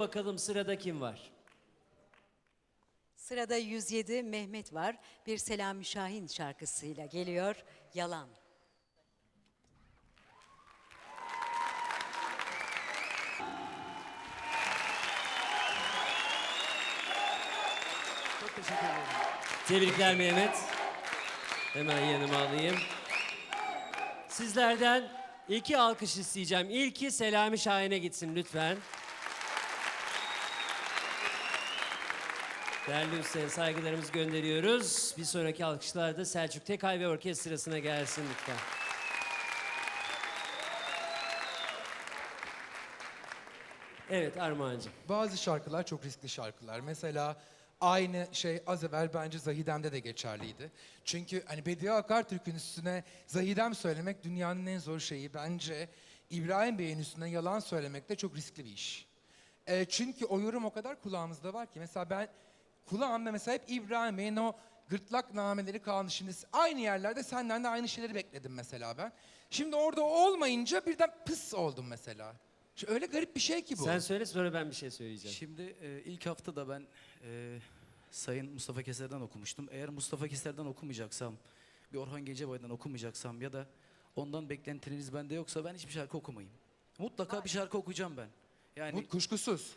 Bakalım sırada kim var? Sırada 107 Mehmet var. Bir Selami Şahin şarkısıyla geliyor. Yalan. Çok teşekkür ederim. Tebrikler Mehmet. Hemen yanıma alayım. Sizlerden iki alkış isteyeceğim. İlki Selami Şahin'e gitsin lütfen. Değerli ustaya saygılarımızı gönderiyoruz. Bir sonraki alkışlarda Selçuk Tekay ve orkestrasına gelsin lütfen. Evet Armağan'cığım. Bazı şarkılar çok riskli şarkılar. Mesela aynı şey az evvel bence Zahidem'de de geçerliydi. Çünkü hani Bediye Akartürk'ün üstüne Zahidem söylemek dünyanın en zor şeyi. Bence İbrahim Bey'in üstüne yalan söylemek de çok riskli bir iş. E, çünkü o yorum o kadar kulağımızda var ki. Mesela ben kulağımda mesela hep İbrahim Bey'in o gırtlak nameleri kalmış. Şimdi aynı yerlerde senden de aynı şeyleri bekledim mesela ben. Şimdi orada olmayınca birden pıs oldum mesela. Öyle garip bir şey ki bu. Sen söyle sonra ben bir şey söyleyeceğim. Şimdi e, ilk hafta da ben e, Sayın Mustafa Keser'den okumuştum. Eğer Mustafa Keser'den okumayacaksam, bir Orhan Gencebay'dan okumayacaksam ya da ondan beklentileriniz bende yoksa ben hiçbir şarkı okumayayım. Mutlaka bir şarkı okuyacağım ben. Yani Bu kuşkusuz.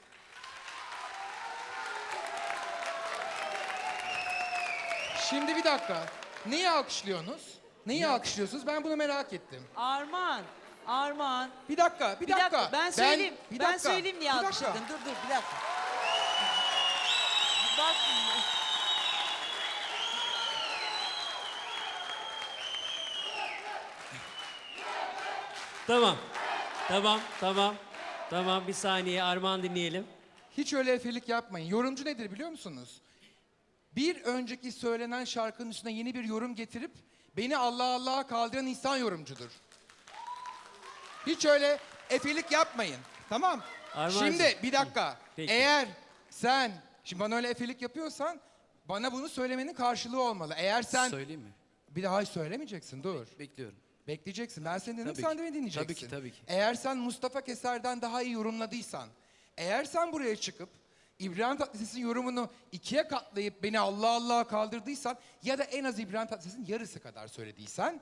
Şimdi bir dakika. Neyi alkışlıyorsunuz? Neyi alkışlıyorsunuz? Ben bunu merak ettim. Arman, Arman. Bir dakika, bir, Bir dakika, ben söyleyeyim. bir Ben dakika, söyleyeyim niye bir dakika. alkışladın. Dur dur bir dakika. Bak Tamam. Tamam, tamam. Tamam bir saniye Armağan dinleyelim. Hiç öyle efelik yapmayın. Yorumcu nedir biliyor musunuz? Bir önceki söylenen şarkının üstüne yeni bir yorum getirip beni Allah Allah'a kaldıran insan yorumcudur. Hiç öyle efelik yapmayın. Tamam. Armağancığım. Şimdi bir dakika. Peki. Eğer sen şimdi bana öyle efelik yapıyorsan bana bunu söylemenin karşılığı olmalı. Eğer sen söyleyeyim mi? bir daha söylemeyeceksin. Dur. Bekliyorum. Bekleyeceksin. Ben seni dinledim, Tabii sen ki. de beni dinleyeceksin. Tabii ki, tabii ki. Eğer sen Mustafa Keser'den daha iyi yorumladıysan, eğer sen buraya çıkıp İbrahim Tatlıses'in yorumunu ikiye katlayıp beni Allah Allah'a kaldırdıysan ya da en az İbrahim Tatlıses'in yarısı kadar söylediysen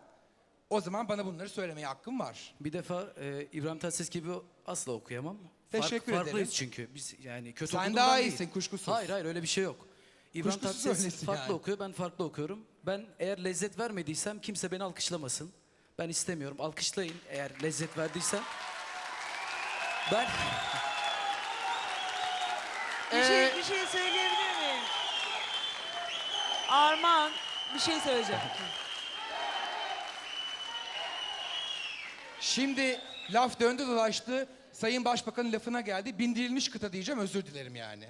o zaman bana bunları söylemeye hakkın var. Bir defa e, İbrahim Tatlıses gibi asla okuyamam. Teşekkür Farklıyız ederim. çünkü biz yani kötü Sen daha değil. iyisin, kuşkusuz. Hayır hayır öyle bir şey yok. İbrahim Kuşkusuz Tatlıses farklı yani. okuyor ben farklı okuyorum. Ben eğer lezzet vermediysem kimse beni alkışlamasın. Ben istemiyorum. Alkışlayın eğer lezzet verdiysem. Ben bir şey bir şey söyleyebilir miyim? Arman bir şey söyleyeceğim. Şimdi laf döndü dolaştı. Sayın Başbakan'ın lafına geldi. Bindirilmiş kıta diyeceğim özür dilerim yani.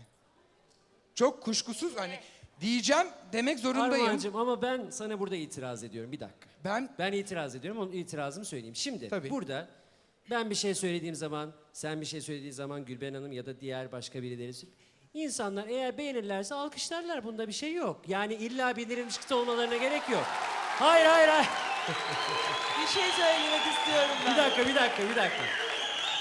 Çok kuşkusuz hani diyeceğim demek zorundayım. Armağan'cığım ama ben sana burada itiraz ediyorum. Bir dakika. Ben Ben itiraz ediyorum. Onun itirazımı söyleyeyim. Şimdi Tabii. burada ben bir şey söylediğim zaman, sen bir şey söylediğin zaman Gülben Hanım ya da diğer başka birileri İnsanlar eğer beğenirlerse alkışlarlar. Bunda bir şey yok. Yani illa bildirilmiş kıta olmalarına gerek yok. Hayır hayır hayır. Bir şey söylemek istiyorum ben. Bir dakika bir dakika bir dakika.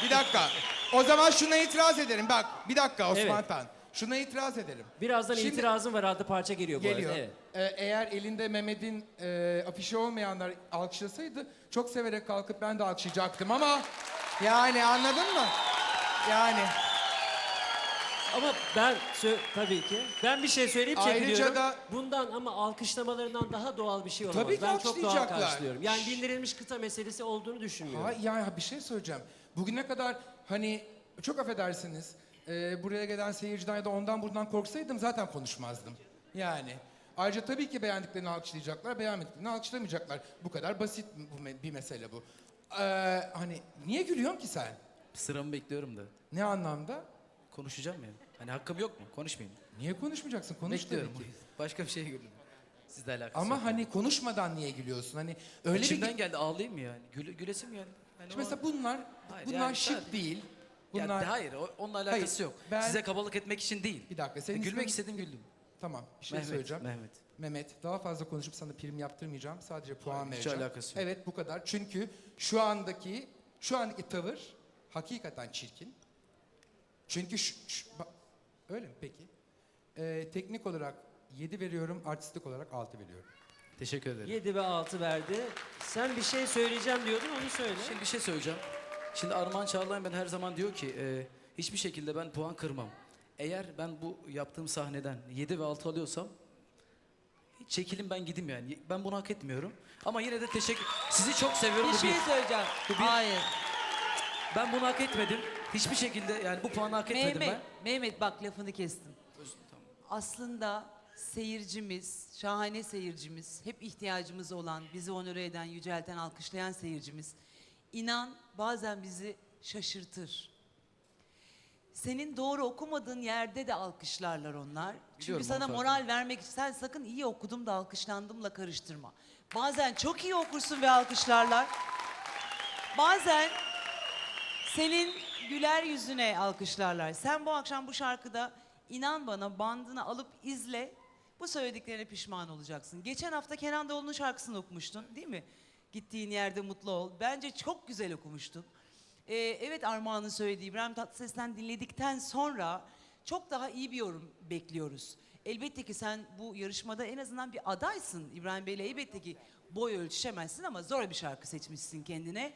Bir dakika. O zaman şuna itiraz ederim. Bak bir dakika Osman Evet. Tan. Şuna itiraz ederim. Birazdan Şimdi- itirazım var adlı parça geliyor bu Geliyor. arada. Evet. Ee, eğer elinde Mehmet'in e, afişi olmayanlar alkışlasaydı çok severek kalkıp ben de alkışlayacaktım ama yani anladın mı? Yani Ama ben sö- tabii ki ben bir şey söyleyip Ayrıca çekiliyorum. da- Bundan ama alkışlamalarından daha doğal bir şey olamaz. Tabii ki ben çok doğal alkışlayacaklar. karşılıyorum. Yani bindirilmiş kıta meselesi olduğunu düşünmüyorum. ha, yani bir şey söyleyeceğim. Bugüne kadar hani çok affedersiniz e, buraya gelen seyirciden ya da ondan buradan korksaydım zaten konuşmazdım. Yani. Ayrıca tabii ki beğendiklerini alkışlayacaklar, beğenmediklerini alkışlamayacaklar. Bu kadar basit bu me- bir mesele bu. Ee, hani niye gülüyorsun ki sen? sıramı bekliyorum da. Ne anlamda? Konuşacağım ya. Hani hakkım yok mu? Konuşmayayım. Niye konuşmayacaksın? Konuş Bekliyorum. tabii ki. Başka bir şeye güldüm. Sizle alakası Ama yok. hani konuşmadan niye gülüyorsun? Hani öyle İçimden bir... geldi ağlayayım mı yani? Güle, gülesim geldi. Hani Şimdi o- mesela bunlar, Hayır, bunlar yani şık sadece- değil. Ya Bunlar... hayır, o- onunla alakası Hayır, yok. ben- Size kabalık etmek için değil. Bir dakika, senin Gülmek ismin- istedim güldüm. Tamam, bir şey Mehmet, söyleyeceğim. Mehmet. Mehmet, daha fazla konuşup sana prim yaptırmayacağım. Sadece puan Hiç vereceğim. alakası yok. Evet, bu kadar. Çünkü şu andaki, şu andaki tavır hakikaten çirkin. Çünkü şu, şu- öyle mi peki? Ee, teknik olarak 7 veriyorum, artistik olarak 6 veriyorum. Teşekkür ederim. 7 ve 6 verdi. Sen bir şey söyleyeceğim diyordun onu söyle. Şimdi bir şey söyleyeceğim. Şimdi Armağan Çağlayan ben her zaman diyor ki e, hiçbir şekilde ben puan kırmam. Eğer ben bu yaptığım sahneden 7 ve 6 alıyorsam hiç çekilin ben gideyim yani. Ben bunu hak etmiyorum. Ama yine de teşekkür... Sizi çok seviyorum. Bir bu şey söyleyeceğim. Bu bir- Hayır. Ben bunu hak etmedim. Hiçbir şekilde yani bu puanı hak etmedim Mehmet, ben. Mehmet bak lafını kestim. Aslında seyircimiz, şahane seyircimiz, hep ihtiyacımız olan, bizi onore eden, yücelten, alkışlayan seyircimiz. inan bazen bizi şaşırtır. Senin doğru okumadığın yerde de alkışlarlar onlar. Çünkü Biliyorum, sana moral vermek için sen sakın iyi okudum da alkışlandımla karıştırma. Bazen çok iyi okursun ve alkışlarlar. Bazen senin güler yüzüne alkışlarlar. Sen bu akşam bu şarkıda inan bana bandını alıp izle. Bu söylediklerine pişman olacaksın. Geçen hafta Kenan Doğulu'nun şarkısını okumuştun değil mi? Gittiğin yerde mutlu ol. Bence çok güzel okumuştun. Ee, evet Armağan'ın söylediği İbrahim Tatlıses'ten dinledikten sonra çok daha iyi bir yorum bekliyoruz. Elbette ki sen bu yarışmada en azından bir adaysın. İbrahim Bey'le elbette ki boy ölçüşemezsin ama zor bir şarkı seçmişsin kendine.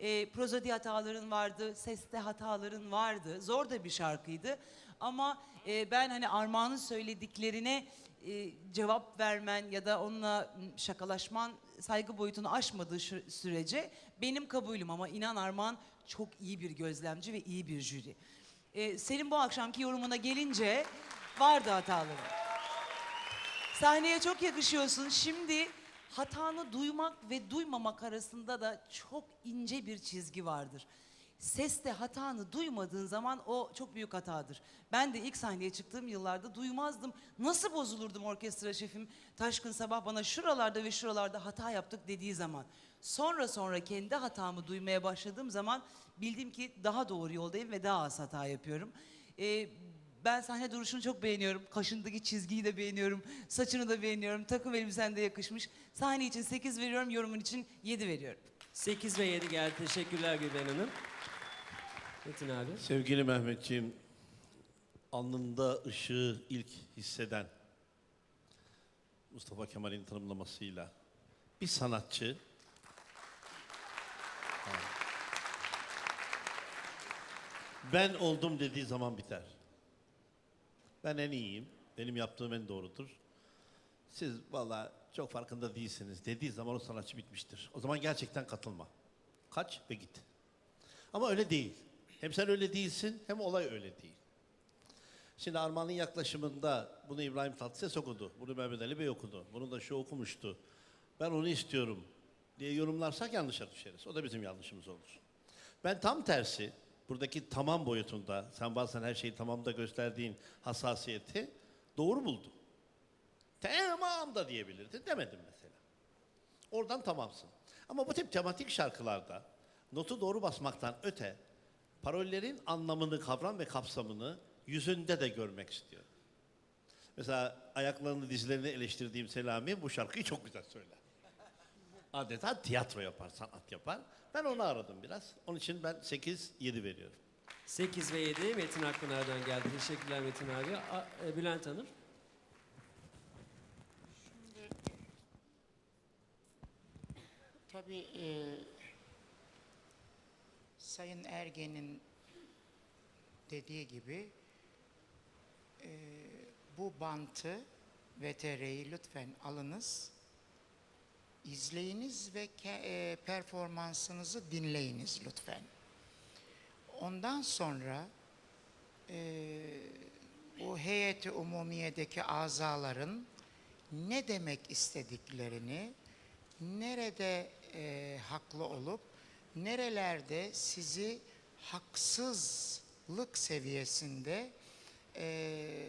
E, prozodi hataların vardı, seste hataların vardı. Zor da bir şarkıydı. Ama e, ben hani Armağan'ın söylediklerine e, cevap vermen ya da onunla şakalaşman saygı boyutunu aşmadığı sürece benim kabulüm. Ama inan Armağan çok iyi bir gözlemci ve iyi bir jüri. E, senin bu akşamki yorumuna gelince vardı hataları. Sahneye çok yakışıyorsun. Şimdi hatanı duymak ve duymamak arasında da çok ince bir çizgi vardır. Seste hatanı duymadığın zaman o çok büyük hatadır. Ben de ilk sahneye çıktığım yıllarda duymazdım. Nasıl bozulurdum orkestra şefim Taşkın Sabah bana şuralarda ve şuralarda hata yaptık dediği zaman. Sonra sonra kendi hatamı duymaya başladığım zaman bildim ki daha doğru yoldayım ve daha az hata yapıyorum. Ee, ben sahne duruşunu çok beğeniyorum. Kaşındaki çizgiyi de beğeniyorum. Saçını da beğeniyorum. Takım elbisen de yakışmış. Sahne için 8 veriyorum, yorumun için 7 veriyorum. 8 ve 7 geldi. Teşekkürler Gülben Hanım. Metin abi. Sevgili Mehmetciğim, alnında ışığı ilk hisseden Mustafa Kemal'in tanımlamasıyla bir sanatçı ben oldum dediği zaman biter. Ben en iyiyim, benim yaptığım en doğrudur. Siz valla çok farkında değilsiniz dediği zaman o sanatçı bitmiştir. O zaman gerçekten katılma. Kaç ve git. Ama öyle değil. Hem sen öyle değilsin hem olay öyle değil. Şimdi Armağan'ın yaklaşımında bunu İbrahim Tatlıses okudu, bunu Mehmet Ali Bey okudu, bunu da şu okumuştu. Ben onu istiyorum diye yorumlarsak yanlışa düşeriz. O da bizim yanlışımız olur. Ben tam tersi, buradaki tamam boyutunda, sen bazen her şeyi tamamda gösterdiğin hassasiyeti doğru buldum. Tamam da diyebilirdin, demedim mesela. Oradan tamamsın. Ama bu tip tematik şarkılarda notu doğru basmaktan öte parollerin anlamını, kavram ve kapsamını yüzünde de görmek istiyorum. Mesela ayaklarını, dizlerini eleştirdiğim Selami bu şarkıyı çok güzel söyler. Adeta tiyatro yapar, sanat yapar. Ben onu aradım biraz. Onun için ben 8-7 veriyorum. 8 ve 7 Metin Akpınar'dan geldi. Teşekkürler Metin abi. A- e, Bülent Hanım. Tabii e, Sayın Ergen'in dediği gibi e, bu bantı VTR'yi lütfen alınız, izleyiniz ve e, performansınızı dinleyiniz lütfen. Ondan sonra e, bu heyeti umumiyedeki azaların ne demek istediklerini, nerede e, haklı olup, nerelerde sizi haksızlık seviyesinde e,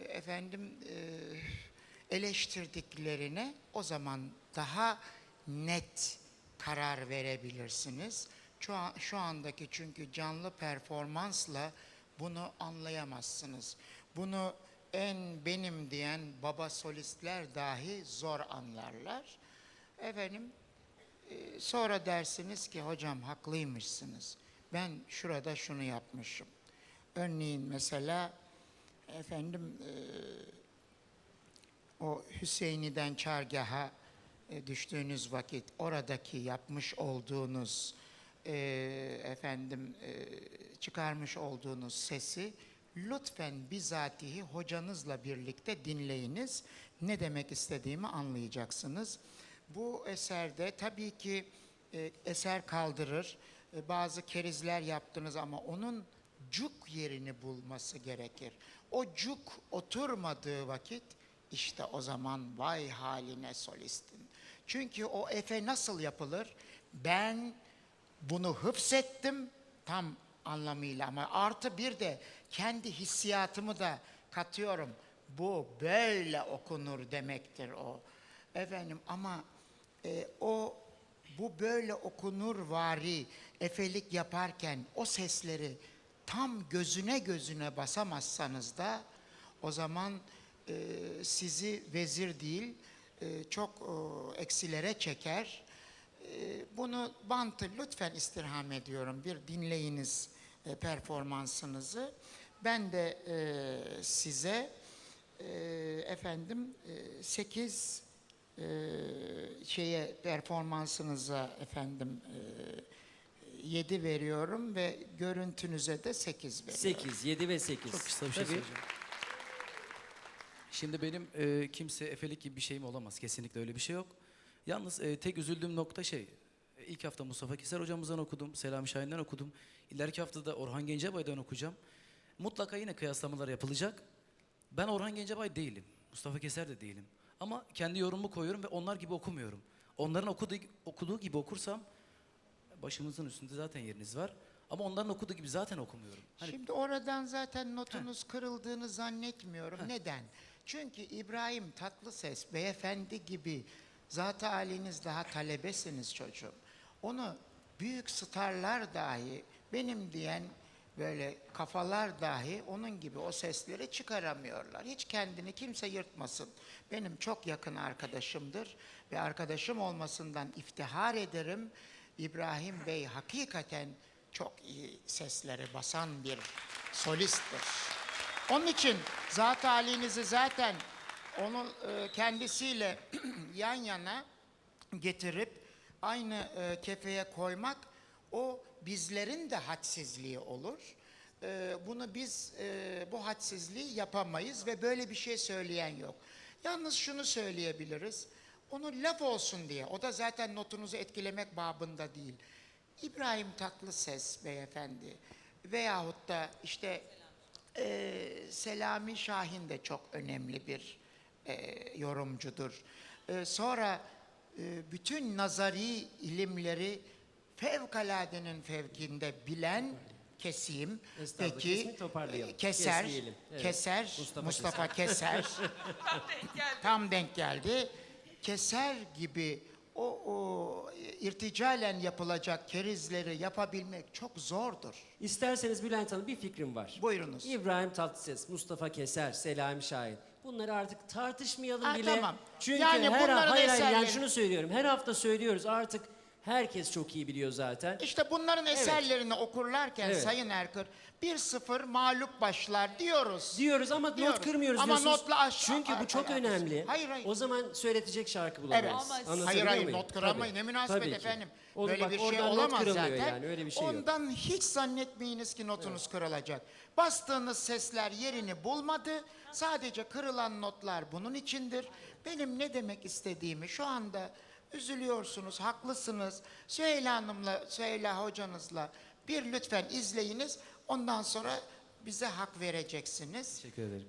efendim e, eleştirdiklerine o zaman daha net karar verebilirsiniz. Şu, an- şu andaki çünkü canlı performansla bunu anlayamazsınız. Bunu en benim diyen baba solistler dahi zor anlarlar. Efendim e, sonra dersiniz ki hocam haklıymışsınız. Ben şurada şunu yapmışım. örneğin mesela efendim e, o Hüseyin'den çargaha düştüğünüz vakit oradaki yapmış olduğunuz e, efendim e, çıkarmış olduğunuz sesi lütfen bizatihi hocanızla birlikte dinleyiniz. Ne demek istediğimi anlayacaksınız. Bu eserde tabii ki e, eser kaldırır. E, bazı kerizler yaptınız ama onun cuk yerini bulması gerekir. O cuk oturmadığı vakit işte o zaman vay haline solistin. Çünkü o efe nasıl yapılır? Ben bunu hıfzettim tam anlamıyla ama artı bir de kendi hissiyatımı da katıyorum. Bu böyle okunur demektir o. Efendim ama e, o bu böyle okunur vari efelik yaparken o sesleri tam gözüne gözüne basamazsanız da o zaman e, sizi vezir değil e, çok e, eksilere çeker. E, bunu bantı lütfen istirham ediyorum. Bir dinleyiniz e, performansınızı. Ben de e, size e, efendim 8 şeye performansınıza efendim 7 veriyorum ve görüntünüze de 8 veriyorum. 8, 7 ve 8. Çok kısa bir şey söyleyeceğim. Şimdi benim e, kimse efelik gibi bir şeyim olamaz. Kesinlikle öyle bir şey yok. Yalnız e, tek üzüldüğüm nokta şey. e, İlk hafta Mustafa Keser hocamızdan okudum. Selami Şahin'den okudum. İleriki hafta da Orhan Gencebay'dan okuyacağım. Mutlaka yine kıyaslamalar yapılacak. Ben Orhan Gencebay değilim. Mustafa Keser de değilim. Ama kendi yorumumu koyuyorum ve onlar gibi okumuyorum. Onların okuduğu, okuduğu gibi okursam başımızın üstünde zaten yeriniz var. Ama onların okuduğu gibi zaten okumuyorum. Hani Şimdi oradan zaten notunuz kırıldığını zannetmiyorum. Neden? Çünkü İbrahim Tatlıses beyefendi gibi zat haliniz daha talebesiniz çocuğum. Onu büyük starlar dahi benim diyen böyle kafalar dahi onun gibi o sesleri çıkaramıyorlar. Hiç kendini kimse yırtmasın. Benim çok yakın arkadaşımdır ve arkadaşım olmasından iftihar ederim. İbrahim Bey hakikaten çok iyi sesleri basan bir solisttir. Onun için zat halinizi zaten onu e, kendisiyle yan yana getirip aynı e, kefeye koymak o bizlerin de hadsizliği olur. E, bunu biz bu hadsizliği yapamayız ve böyle bir şey söyleyen yok. Yalnız şunu söyleyebiliriz. Onu laf olsun diye. O da zaten notunuzu etkilemek babında değil. İbrahim Tatlıses beyefendi veyahut da işte e, Selami Şahin de çok önemli bir e, yorumcudur. E, sonra e, bütün nazari ilimleri fevkaladenin fevkinde bilen kesim. Estağfurullah, Peki toparlayalım. e, Keser, Kesmeyelim. Evet. Keser, Mustafa Mustafa, Keser. Tam denk geldi. Keser gibi o, o irticalen yapılacak kerizleri yapabilmek çok zordur. İsterseniz Bülent Hanım bir fikrim var. Buyurunuz. İbrahim Tatlıses, Mustafa Keser, Selami Şahin. Bunları artık tartışmayalım Ha, bile. tamam. Çünkü Yani her bunların hayır, hayır, yani eserleri- şunu söylüyorum. Her hafta söylüyoruz artık herkes çok iyi biliyor zaten. İşte bunların eserlerini okurlarken Evet. Sayın Erkır 1-0 mağlup başlar diyoruz. Diyoruz ama Diyoruz. not kırmıyoruz Ama diyorsunuz. notla aş- Çünkü bu çok alakası. önemli. Hayır, hayır. O zaman söyletecek şarkı bulamayız. Evet. Anlatabiliyor Hayır hayır muyum? not kıramayın. Tabii. Ne münasebet Tabii ki. efendim. O- Böyle bak, bir şey oradan not olamaz zaten. yani öyle bir şey yok. Ondan hiç zannetmeyiniz ki notunuz kırılacak. Bastığınız sesler yerini bulmadı. Sadece kırılan notlar bunun içindir. Benim ne demek istediğimi şu anda üzülüyorsunuz, haklısınız. Süheyla Hanım'la, Süheyla hocanızla bir lütfen izleyiniz. Ondan sonra bize hak vereceksiniz. Teşekkür ederim.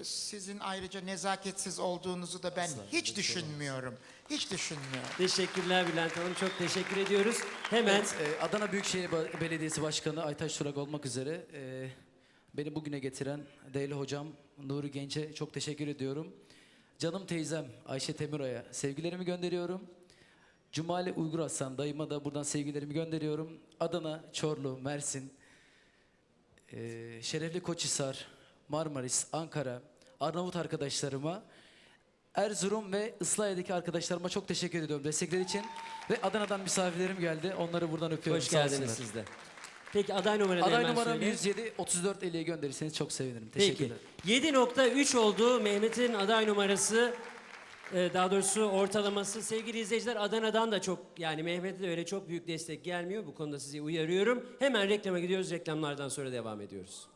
Ee, Sizin ayrıca nezaketsiz olduğunuzu da ben hiç düşünmüyorum. Hiç düşünmüyorum. Teşekkürler Bülent Hanım. Çok teşekkür ediyoruz. Hemen Evet, e, Adana Büyükşehir Ba- Belediyesi Başkanı Aytaş Surak olmak üzere e, beni bugüne getiren değerli hocam Nuri Genç'e çok teşekkür ediyorum. Canım teyzem Ayşe Temiray'a sevgilerimi gönderiyorum. Cumali Uygur Aslan dayıma da buradan sevgilerimi gönderiyorum. Adana, Çorlu, Mersin, e, Şerefli Koçhisar, Marmaris, Ankara, Arnavut arkadaşlarıma, Erzurum ve Islahiye'deki arkadaşlarıma çok teşekkür ediyorum destekleri için. Ve Adana'dan misafirlerim geldi. Onları buradan öpüyorum. hoş geldiniz siz de. Peki aday numaranı Aday numaram söyle. 107 34 50'ye gönderirseniz çok sevinirim. Teşekkür Peki. ederim. 7.3 oldu Mehmet'in aday numarası. Ee, Daha doğrusu ortalaması. Sevgili izleyiciler Adana'dan da çok yani Mehmet'e de öyle çok büyük destek gelmiyor. Bu konuda sizi uyarıyorum. Hemen reklama gidiyoruz. Reklamlardan sonra devam ediyoruz.